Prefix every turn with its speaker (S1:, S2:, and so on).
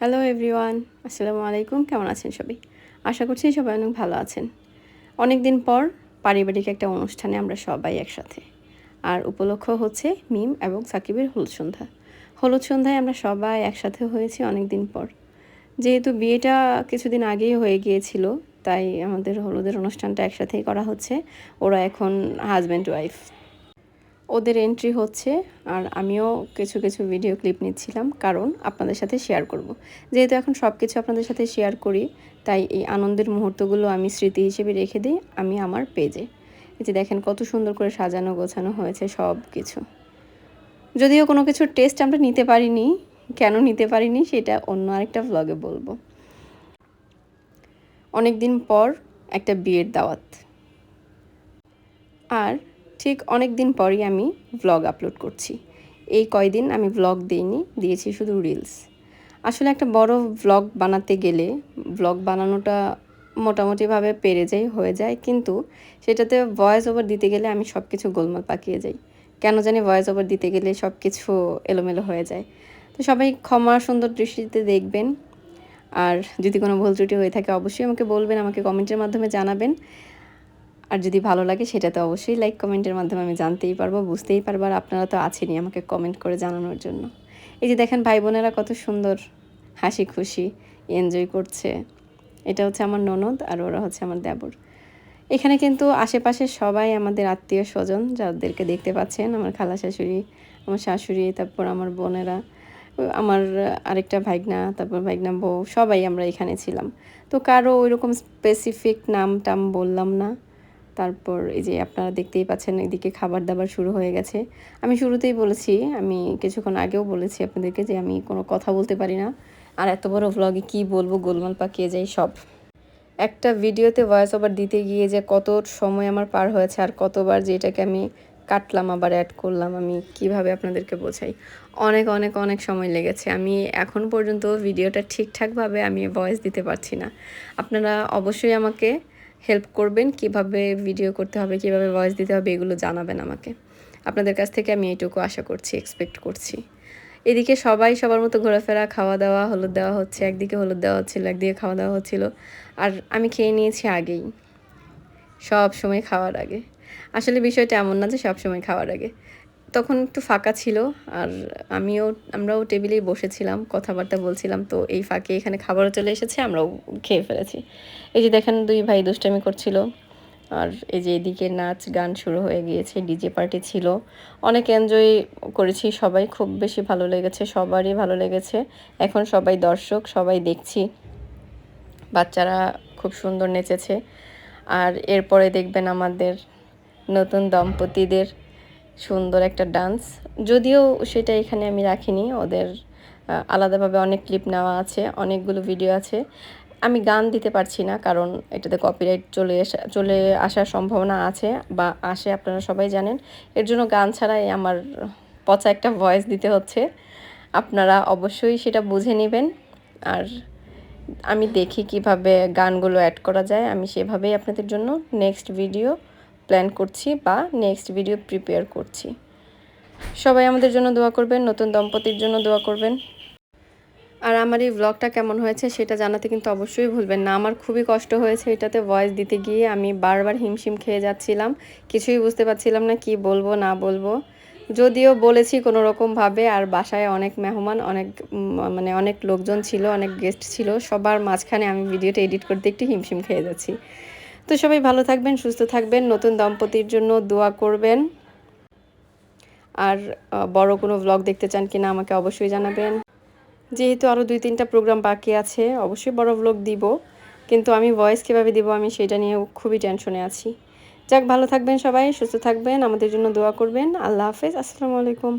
S1: Hello everyone আসসালামু আলাইকুম। কেমন আছেন সবাই? আশা করছি সবাই অনেক ভালো আছেন। অনেক দিন পর পারিবারিক একটা অনুষ্ঠানে আমরা সবাই একসাথে। আর উপলক্ষ হচ্ছে মিম এবং সাকিবের হলুদ সন্ধ্যা। হলুদ সন্ধ্যায় আমরা সবাই একসাথে হয়েছি অনেক দিন পর। যেহেতু বিয়েটা কিছুদিন আগেই হয়ে গিয়েছিল, তাই আমাদের হলুদের অনুষ্ঠানটা একসাথেই করা হচ্ছে। ওরা এখন হাজব্যান্ড ওয়াইফ ওদের এন্ট্রি হচ্ছে আর আমিও কিছু কিছু ভিডিও ক্লিপ নিচ্ছিলাম। কারণ আপনাদের সাথে শেয়ার করব। যেহেতু এখন সব কিছু আপনাদের সাথে শেয়ার করি, তাই এই আনন্দের মুহূর্তগুলো আমি স্মৃতি হিসেবে রেখে দিই আমি আমার পেজে এই যে দেখেন কত সুন্দর করে সাজানো, গোছানো হয়েছে সব কিছু যদিও কোনো কিছুর টেস্ট আমরা নিতে পারিনি, কেন নিতে পারিনি সেটা অন্য আরেকটা ভ্লগে বলব। অনেক দিন পর একটা বিয়ের দাওয়াত। আর ঠিক অনেক দিন পরই আমি ভ্লগ আপলোড করছি। এই কয়দিন আমি ভ্লগ দিইনি, দিয়েছি শুধু রিলস আসলে একটা বড় ভ্লগ বানাতে গেলে ভ্লগ বানানোটা মোটামুটিভাবে পেরে যাই, হয়ে যায়। কিন্তু সেটাতে ভয়েস ওভার দিতে গেলে আমি সব কিছু গোলমাল পাকিয়ে যাই। কেন জানি ভয়েস ওভার দিতে গেলে সব কিছু এলোমেলো হয়ে যায়। তো সবাই ক্ষমা সুন্দর দৃষ্টিতে দেখবেন। আর যদি কোনো ভুল ত্রুটি হয়ে থাকে, অবশ্যই আমাকে বলবেন, আমাকে কমেন্টের মাধ্যমে জানাবেন। আর যদি ভালো লাগে সেটা তো অবশ্যই লাইক কমেন্টের মাধ্যমে আমি জানতেই পারব, বুঝতেই পারব আর আপনারা তো আছেনই আমাকে কমেন্ট করে জানানোর জন্য। এই যে দেখেন ভাই বোনেরা কত সুন্দর হাসি খুশি এনজয় করছে। এটা হচ্ছে আমার ননদ আর ওরা হচ্ছে আমার দেবর। এখানে কিন্তু আশেপাশে সবাই আমাদের আত্মীয় স্বজন যাদেরকে দেখতে পাচ্ছেন, আমার খালা শাশুড়ি, আমার শাশুড়ি, তারপর আমার বোনেরা, আমার আরেকটা ভাইগনা, তারপর ভাইগনা বউ, সবাই আমরা এখানে ছিলাম। তো কারও ওইরকম স্পেসিফিক নাম টাম বললাম না। তারপর এই যে আপনারা দেখতেই পাচ্ছেন এদিকে খাবার দাবার শুরু হয়ে গেছে। আমি শুরুতেই বলেছি, আমি কিছুক্ষণ আগেও বলেছি আপনাদেরকে যে আমি কোনো কথা বলতে পারি না। আর এত বড় ভ্লগে কি বলব, গোলমাল পাকিয়ে যাই সব। একটা ভিডিওতে ভয়েস ওভার দিতে গিয়ে যে কত সময় আমার পার হয়েছে আর কতবার যে এটাকে আমি কাটলাম, আবার অ্যাড করলাম, আমি কীভাবে আপনাদেরকে বোঝাই? অনেক অনেক অনেক সময় লেগেছে। আমি এখন পর্যন্ত ভিডিওটা ঠিকঠাকভাবে আমি ভয়েস দিতে পারছি না। আপনারা অবশ্যই আমাকে হেল্প করবেন, কীভাবে ভিডিও করতে হবে, কীভাবে ভয়েস দিতে হবে, এগুলো জানাবেন আমাকে। আপনাদের কাছ থেকে আমি এইটুকু আশা করছি এক্সপেক্ট করছি। এদিকে সবাই সবার মতো ঘোরাফেরা খাওয়া দাওয়া হলুদ দেওয়া হচ্ছে, একদিকে হলুদ দেওয়া হচ্ছিল, একদিকে খাওয়া দাওয়া হচ্ছিল। আর আমি খেয়ে নিয়েছি আগেই, সব সময় খাওয়ার আগে। আসলে বিষয়টা এমন না যে সব সময় খাওয়ার আগে। তখন একটু ফাঁকা ছিল আর আমিও, আমরাও টেবিলেই বসেছিলাম, কথাবার্তা বলছিলাম, তো এই ফাঁকে এখানে খাবারও চলে এসেছে, আমরাও খেয়ে ফেলেছি। এই যে দেখেন দুই ভাই দুষ্টামি করছিল, আর এই যে এদিকে নাচ গান শুরু হয়ে গিয়েছে, ডিজে পার্টি ছিল। অনেক এনজয় করেছি, সবাই খুব বেশি ভালো লেগেছে, সবারই ভালো লেগেছে। এখন সবাই দর্শক, সবাই দেখছি। বাচ্চারা খুব সুন্দর নেচেছে। আর এরপরে দেখবেন আমাদের নতুন দম্পতিদের সুন্দর একটা ডান্স। যদিও সেটা এখানে আমি রাখিনি, ওদের আলাদাভাবে অনেক ক্লিপ নেওয়া আছে, অনেকগুলো ভিডিও আছে। আমি গান দিতে পারছি না, কারণ এটাতে কপিরাইট চলে আসা চলে আসার সম্ভাবনা আছে বা আসে, আপনারা সবাই জানেন। এর জন্য গান ছাড়াই আমার পচা একটা ভয়েস দিতে হচ্ছে। আপনারা অবশ্যই সেটা বুঝে নেবেন। আর আমি দেখি কীভাবে গানগুলো অ্যাড করা যায়, আমি সেভাবেই আপনাদের জন্য নেক্সট ভিডিও প্ল্যান করছি বা নেক্সট ভিডিও প্রিপেয়ার করছি। সবাই আমাদের জন্য দোয়া করবেন, নতুন দম্পতির জন্য দোয়া করবেন। আর আমার এই ব্লগটা কেমন হয়েছে সেটা জানাতে কিন্তু অবশ্যই ভুলবেন না। আমার খুবই কষ্ট হয়েছে এটাতে ভয়েস দিতে গিয়ে। আমি বারবার হিমশিম খেয়ে যাচ্ছিলাম। কিছুই বুঝতে পারছিলাম না কি বলব, না বলব। যদিও বলেছি কোনো রকমভাবে আর বাসায় অনেক মেহমান, অনেক মানে অনেক লোকজন ছিল, অনেক গেস্ট ছিল। সবার মাঝখানে আমি ভিডিওটা এডিট করতে একটু হিমশিম খেয়ে যাচ্ছি। তো সবাই ভালো থাকবেন, সুস্থ থাকবেন, নতুন দম্পতির জন্য দোয়া করবেন। আর বড় কোনো ব্লগ দেখতে চান কিনা আমাকে অবশ্যই জানাবেন। যেহেতু আরও দুই তিনটা প্রোগ্রাম বাকি আছে, অবশ্যই বড় ব্লগ দিব। কিন্তু আমি ভয়েস কীভাবে দিব আমি সেটা নিয়ে খুবই টেনশনে আছি। যাক, ভালো থাকবেন সবাই, সুস্থ থাকবেন, আমাদের জন্য দোয়া করবেন। আল্লাহ হাফেজ, আসসালামু আলাইকুম।